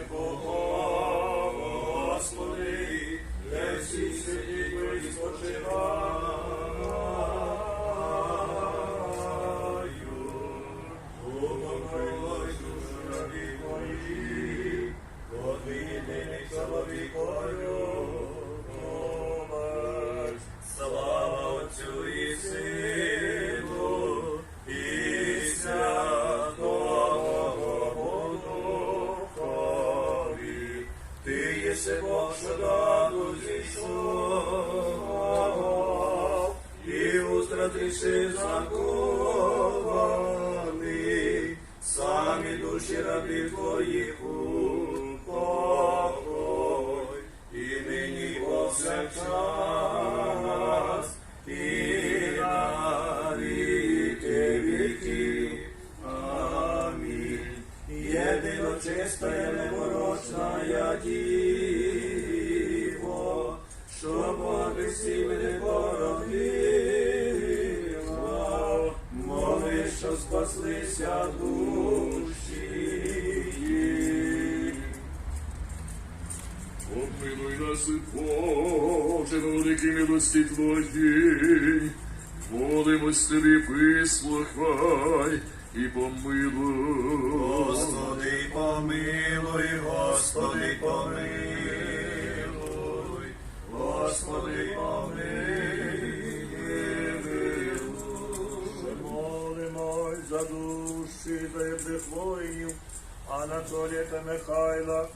Oh. Ти єси Бог, що дану зійшов, і устративши закований, самі душі рабів твоїх упокой, і нині повсякчас, і на віки. Єдино чистая непорочна Божий мене породила, моли, що спаслися душі. Помилуй нас, Боже, великі милості Твої, молимось Тобі, вислухай і помилуй. Господи, помилуй, Господи, помилуй, за душі загиблих воїнів Анатолія та Михайла,